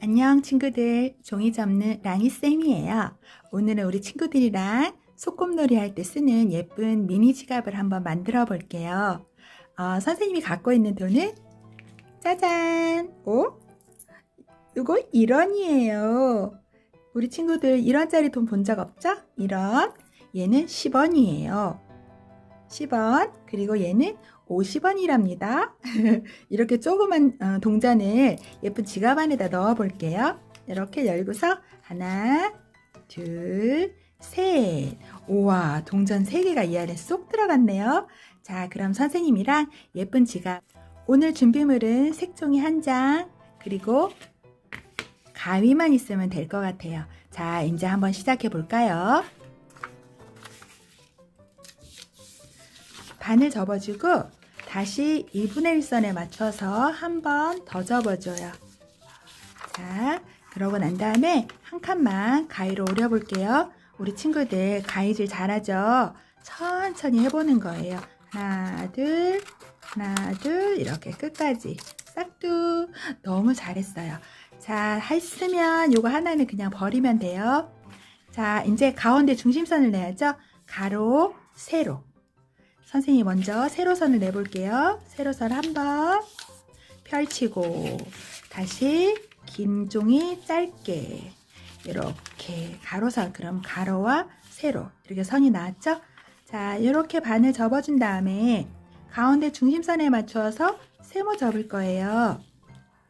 안녕 친구들 종이 접는 랑이쌤이에요. 오늘은 우리 친구들이랑 소꿉놀이 할 때 쓰는 예쁜 미니 지갑을 한번 만들어 볼게요. 어, 선생님이 갖고 있는 돈은 짜잔! 오? 이거 1원이에요. 우리 친구들 1원짜리 돈 본 적 없죠? 1원. 얘는 10원이에요. 10원. 그리고 얘는 50원이랍니다. 이렇게 조그만 어, 동전을 예쁜 지갑 안에다 넣어 볼게요. 이렇게 열고서 하나, 둘, 셋. 우와, 동전 3개가 이 안에 쏙 들어갔네요. 자, 그럼 선생님이랑 예쁜 지갑. 오늘 준비물은 색종이 한 장, 그리고 가위만 있으면 될 것 같아요. 자, 이제 한번 시작해 볼까요? 반을 접어주고 다시 2분의 1선에 맞춰서 한 번 더 접어줘요. 자, 그러고 난 다음에 한 칸만 가위로 오려볼게요. 우리 친구들 가위질 잘하죠? 천천히 해보는 거예요. 하나, 둘, 하나, 둘, 이렇게 끝까지. 싹둑. 너무 잘했어요. 자, 했으면 요거 하나는 그냥 버리면 돼요. 자, 이제 가운데 중심선을 내야죠. 가로, 세로. 선생님이 먼저 세로선을 내볼게요. 세로선 한번 펼치고 다시 긴 종이 짧게 이렇게 가로선 그럼 가로와 세로 이렇게 선이 나왔죠? 자 이렇게 반을 접어준 다음에 가운데 중심선에 맞춰서 세모 접을 거예요.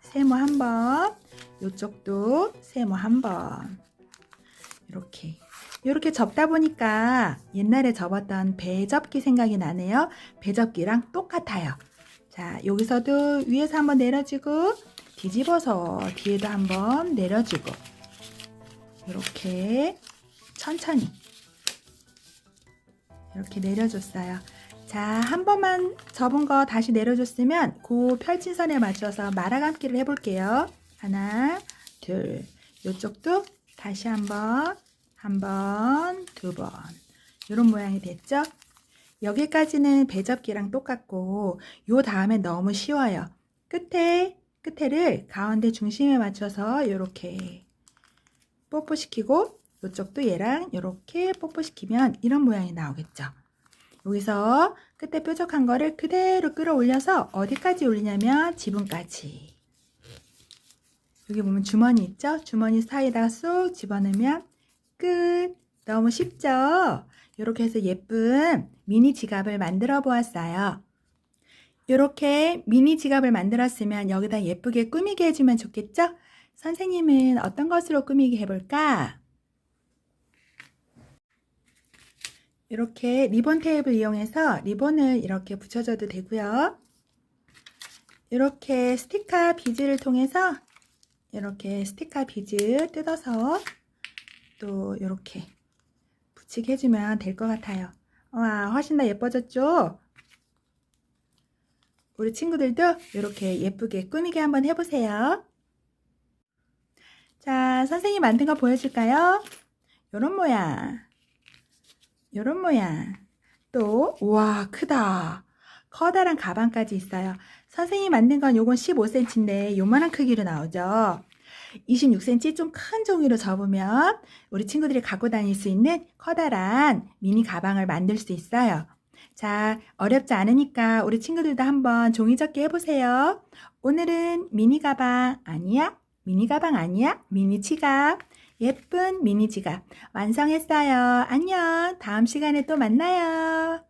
세모 한번 이쪽도 세모 한번 이렇게 이렇게 접다 보니까 옛날에 접었던 배접기 생각이 나네요. 배접기랑 똑같아요. 자, 여기서도 위에서 한번 내려주고 뒤집어서 뒤에도 한번 내려주고 이렇게 천천히 이렇게 내려줬어요. 자, 한 번만 접은 거 다시 내려줬으면 그 펼친 선에 맞춰서 말아감기를 해볼게요. 하나, 둘, 이쪽도 다시 한번 한 번, 두 번. 이런 모양이 됐죠? 여기까지는 배접기랑 똑같고 요 다음에 너무 쉬워요. 끝에 끝에를 가운데 중심에 맞춰서 이렇게 뽀뽀시키고 이쪽도 얘랑 이렇게 뽀뽀시키면 이런 모양이 나오겠죠. 여기서 끝에 뾰족한 거를 그대로 끌어올려서 어디까지 올리냐면 지붕까지. 여기 보면 주머니 있죠? 주머니 사이에다가 쏙 집어넣으면 끝. 너무 쉽죠? 이렇게 해서 예쁜 미니 지갑을 만들어 보았어요. 이렇게 미니 지갑을 만들었으면 여기다 예쁘게 꾸미게 해주면 좋겠죠? 선생님은 어떤 것으로 꾸미게 해볼까? 이렇게 리본 테이프를 이용해서 리본을 이렇게 붙여줘도 되고요. 이렇게 스티커 비즈를 통해서 이렇게 스티커 비즈 뜯어서 또 이렇게 붙이게 해주면 될 것 같아요. 와, 훨씬 더 예뻐졌죠? 우리 친구들도 이렇게 예쁘게 꾸미게 한번 해보세요. 자, 선생님 만든 거 보여줄까요? 요런 모양. 요런 모양. 또, 우와, 크다. 커다란 가방까지 있어요. 선생님 만든 건 요건 15cm인데 요만한 크기로 나오죠. 26cm 좀 큰 종이로 접으면 우리 친구들이 갖고 다닐 수 있는 커다란 미니 가방을 만들 수 있어요. 자, 어렵지 않으니까 우리 친구들도 한번 종이 접기 해보세요. 오늘은 미니 가방 아니야? 미니 가방 아니야? 미니 지갑. 예쁜 미니 지갑 완성했어요. 안녕. 다음 시간에 또 만나요.